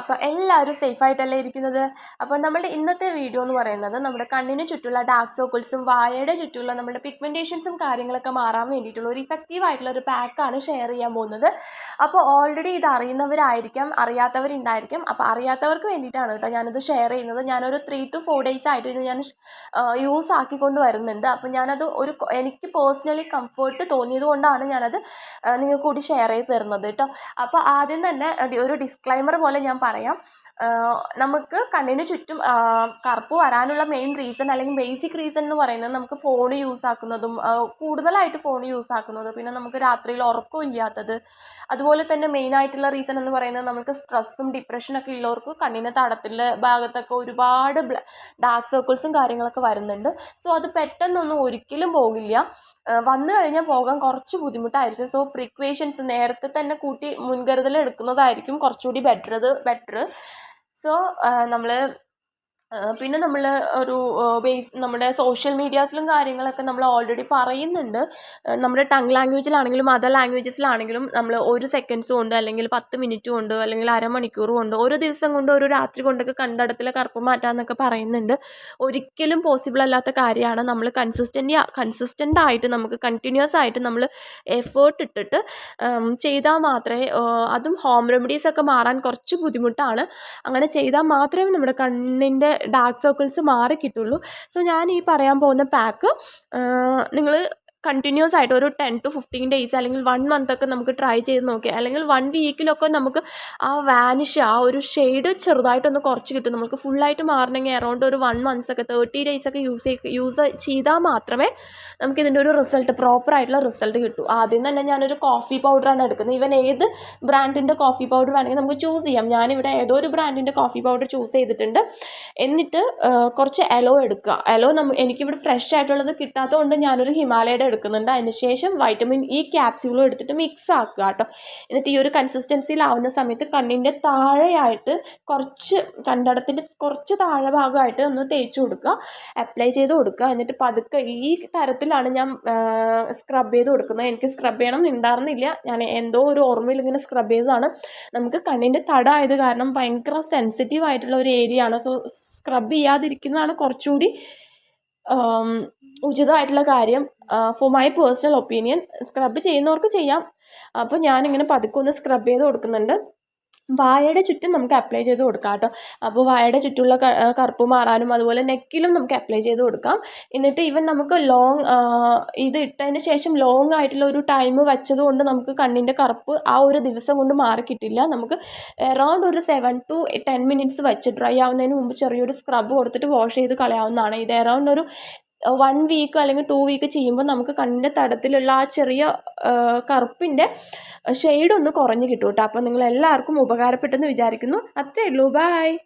അപ്പോൾ എല്ലാവരും സേഫായിട്ടല്ലേ ഇരിക്കുന്നത്? അപ്പോൾ നമ്മുടെ ഇന്നത്തെ വീഡിയോ എന്ന് പറയുന്നത് നമ്മുടെ കണ്ണിന് ചുറ്റുള്ള ഡാർക്ക് സർക്കിൾസും വായയുടെ ചുറ്റുള്ള നമ്മുടെ പിഗ്മെന്റേഷൻസും കാര്യങ്ങളൊക്കെ മാറാൻ വേണ്ടിയിട്ടുള്ള ഒരു ഇഫക്റ്റീവ് ആയിട്ടുള്ള ഒരു പാക്കാണ് ഷെയർ ചെയ്യാൻ പോകുന്നത്. അപ്പോൾ ഓൾറെഡി ഇത് അറിയുന്നവരായിരിക്കാം അറിയാത്തവരുണ്ടായിരിക്കും. അപ്പോൾ അറിയാത്തവർക്ക് വേണ്ടിയിട്ടാണ് കേട്ടോ ഞാനിത് ഷെയർ ചെയ്യുന്നത്. ഞാനൊരു ത്രീ ടു ഫോർ ഡേയ്സ് ആയിട്ട് ഇത് ഞാൻ യൂസ് ആക്കിക്കൊണ്ട് വരുന്നുണ്ട്. അപ്പോൾ ഞാനത് ഒരു എനിക്ക് പേഴ്സണലി കംഫർട്ട് തോന്നിയത് കൊണ്ടാണ് ഞാനത് നിങ്ങൾക്ക് കൂടി ഷെയർ ചെയ്ത് തരുന്നത് കേട്ടോ. അപ്പോൾ ആദ്യം തന്നെ ഒരു ഡിസ്ക്ലൈമർ പോലെ ഞാൻ പറയാം. നമുക്ക് കണ്ണിന് ചുറ്റും കറുപ്പ് വരാനുള്ള മെയിൻ റീസൺ അല്ലെങ്കിൽ ബേസിക് റീസൺ എന്ന് പറയുന്നത് നമുക്ക് ഫോൺ യൂസ് ആക്കുന്നതും കൂടുതലായിട്ട് ഫോൺ യൂസ് ആക്കുന്നത് പിന്നെ നമുക്ക് രാത്രിയിൽ ഉറക്കം ഇല്ലാത്തത് അതുപോലെ തന്നെ മെയിൻ ആയിട്ടുള്ള റീസൺ എന്ന് പറയുന്നത് നമുക്ക് സ്ട്രെസ്സും ഡിപ്രഷനൊക്കെ ഉള്ളവർക്ക് കണ്ണിന് തടത്തിന്റെ ഭാഗത്തൊക്കെ ഒരുപാട് ഡാർക്ക് സർക്കിൾസും കാര്യങ്ങളൊക്കെ വരുന്നുണ്ട്. സോ അത് പെട്ടെന്നൊന്നും ഒരിക്കലും പോകില്ല. വന്നു കഴിഞ്ഞാൽ പോകാൻ കുറച്ച് ബുദ്ധിമുട്ടായിരിക്കും. സോ പ്രിക്വേഷൻസ് നേരത്തെ തന്നെ കൂട്ടി മുൻകരുതൽ എടുക്കുന്നതായിരിക്കും കുറച്ചുകൂടി ബെറ്റർ ബെറ്റർ സോ നമ്മൾ പിന്നെ നമ്മൾ ഒരു ബേസ് നമ്മുടെ സോഷ്യൽ മീഡിയാസിലും കാര്യങ്ങളൊക്കെ നമ്മൾ ഓൾറെഡി പറയുന്നുണ്ട്. നമ്മുടെ ടങ് ലാംഗ്വേജിലാണെങ്കിലും അതർ ലാംഗ്വേജസിലാണെങ്കിലും നമ്മൾ ഒരു സെക്കൻഡ്സ് കൊണ്ട് അല്ലെങ്കിൽ പത്ത് മിനിറ്റ് കൊണ്ട് അല്ലെങ്കിൽ അരമണിക്കൂർ കൊണ്ട് ഒരു ദിവസം കൊണ്ട് ഒരു രാത്രി കൊണ്ടൊക്കെ കണ്ടടത്തിലെ കറുപ്പ് മാറ്റാമെന്നൊക്കെ പറയുന്നുണ്ട്. ഒരിക്കലും പോസിബിൾ അല്ലാത്ത കാര്യമാണ്. നമ്മൾ കൺസിസ്റ്റന്റ് കൺസിസ്റ്റന്റ് ആയിട്ട് നമുക്ക് കണ്ടിന്യൂസ് ആയിട്ട് നമ്മൾ എഫേർട്ട് ഇട്ടിട്ട് ചെയ്താൽ മാത്രമേ അതും ഹോം റെമഡീസൊക്കെ മാറാൻ കുറച്ച് ബുദ്ധിമുട്ടാണ്. അങ്ങനെ ചെയ്താൽ മാത്രമേ നമ്മുടെ കണ്ണിന്റെ ഡാർക്ക് സർക്കിൾസ് മാറി കിട്ടുള്ളൂ. സോ ഞാൻ ഈ പറയാൻ പോകുന്ന പാക്ക് നിങ്ങൾ കണ്ടിന്യൂസ് ആയിട്ട് ഒരു ടെൻ ടു ഫിഫ്റ്റീൻ ഡേയ്സ് അല്ലെങ്കിൽ വൺ മന്ത് ഒക്കെ നമുക്ക് ട്രൈ ചെയ്ത് നോക്കിയാൽ അല്ലെങ്കിൽ വൺ വീക്കിലൊക്കെ നമുക്ക് ആ വാനിഷ് ആ ഒരു ഷെയ്ഡ് ചെറുതായിട്ടൊന്ന് കുറച്ച് കിട്ടും. നമുക്ക് ഫുള്ളായിട്ട് മാറണമെങ്കിൽ അറൗണ്ട് ഒരു വൺ മന്ത്സ് ഒക്കെ തേർട്ടി ഡേയ്സ് ഒക്കെ യൂസ് യൂസ് ചെയ്താൽ മാത്രമേ നമുക്ക് ഇതിന്റെ ഒരു റിസൾട്ട് പ്രോപ്പർ ആയിട്ടുള്ള റിസൾട്ട് കിട്ടൂ. ആദ്യം തന്നെ ഞാനൊരു കോഫി പൗഡറാണ് എടുക്കുന്നത്. ഇവൻ ഏത് ബ്രാൻഡിന്റെ കോഫി പൗഡർ വേണമെങ്കിൽ നമുക്ക് ചൂസ് ചെയ്യാം. ഞാനിവിടെ ഏതോ ഒരു ബ്രാൻഡിന്റെ കോഫി പൗഡർ ചൂസ് ചെയ്തിട്ടുണ്ട്. എന്നിട്ട് കുറച്ച് എലോ എടുക്കുക. എലോ നമുക്ക് എനിക്കിവിടെ ഫ്രഷ് ആയിട്ടുള്ളത് കിട്ടാത്തതുകൊണ്ട് ഞാനൊരു ഹിമാലയയുടെ എടുക്കുന്നുണ്ട്. അതിന് ശേഷം വൈറ്റമിൻ ഇ ക്യാപ്സ്യൂളും എടുത്തിട്ട് മിക്സ് ആക്കുക കേട്ടോ. എന്നിട്ട് ഈ ഒരു കൺസിസ്റ്റൻസിയിലാവുന്ന സമയത്ത് കണ്ണിന്റെ താഴെയായിട്ട് കുറച്ച് കണ്ടടത്തിന്റെ കുറച്ച് താഴെ ഭാഗമായിട്ട് ഒന്ന് തേച്ച് കൊടുക്കുക. അപ്ലൈ ചെയ്ത് കൊടുക്കുക. എന്നിട്ട് പതുക്കെ ഈ തരത്തിലാണ് ഞാൻ സ്ക്രബ് ചെയ്ത് കൊടുക്കുന്നത്. എനിക്ക് സ്ക്രബ് ചെയ്യണം ഉണ്ടായിരുന്നില്ല ഞാൻ എന്തോ ഒരു ഓർമ്മയിൽ ഇങ്ങനെ സ്ക്രബ് ചെയ്തതാണ്. നമുക്ക് കണ്ണിന്റെ തട ആയത് കാരണം ഭയങ്കര സെൻസിറ്റീവ് ആയിട്ടുള്ള ഒരു ഏരിയ ആണ്. സോ സ്ക്രബ് ചെയ്യാതിരിക്കുന്നതാണ് കുറച്ചുകൂടി ഉചിതമായിട്ടുള്ള കാര്യം for my personal opinion scrub ചെയ്യുന്നവർക്ക് ചെയ്യാം. അപ്പോൾ ഞാനിങ്ങനെ പതുക്കെ ഒന്ന് സ്ക്രബ് ചെയ്ത് കൊടുക്കുന്നുണ്ട്. വായയുടെ ചുറ്റും നമുക്ക് അപ്ലൈ ചെയ്ത് കൊടുക്കാം കേട്ടോ. അപ്പോൾ വായയുടെ ചുറ്റുമുള്ള കറുപ്പ് മാറാനും അതുപോലെ നെക്കിലും നമുക്ക് അപ്ലൈ ചെയ്ത് കൊടുക്കാം. എന്നിട്ട് ഈവൻ നമുക്ക് ലോങ് ഇത് ഇട്ടതിന് ശേഷം ലോങ് ആയിട്ടുള്ള ഒരു ടൈം വെച്ചതുകൊണ്ട് നമുക്ക് കണ്ണിന്റെ കറുപ്പ് ആ ഒരു ദിവസം കൊണ്ട് മാറി കിട്ടില്ല. നമുക്ക് എറൗണ്ട് ഒരു സെവൻ ടു ടെൻ മിനിറ്റ്സ് വെച്ച് ഡ്രൈ ആവുന്നതിന് മുമ്പ് ചെറിയൊരു സ്ക്രബ് കൊടുത്തിട്ട് വാഷ് ചെയ്ത് കളയാവുന്നതാണ്. ഇത് എറൗണ്ട് ഒരു വൺ വീക്ക് അല്ലെങ്കിൽ ടു വീക്ക് ചെയ്യുമ്പോൾ നമുക്ക് കണ്ണിന്റെ തടത്തിലുള്ള ആ ചെറിയ കറുപ്പിന്റെ ഷെയ്ഡ് ഒന്ന് കുറഞ്ഞ് കിട്ടും കേട്ടോ. അപ്പോൾ നിങ്ങൾ എല്ലാവർക്കും ഉപകാരപ്പെട്ടെന്ന് വിചാരിക്കുന്നു. അത്രയേ ഉള്ളൂ. ബൈ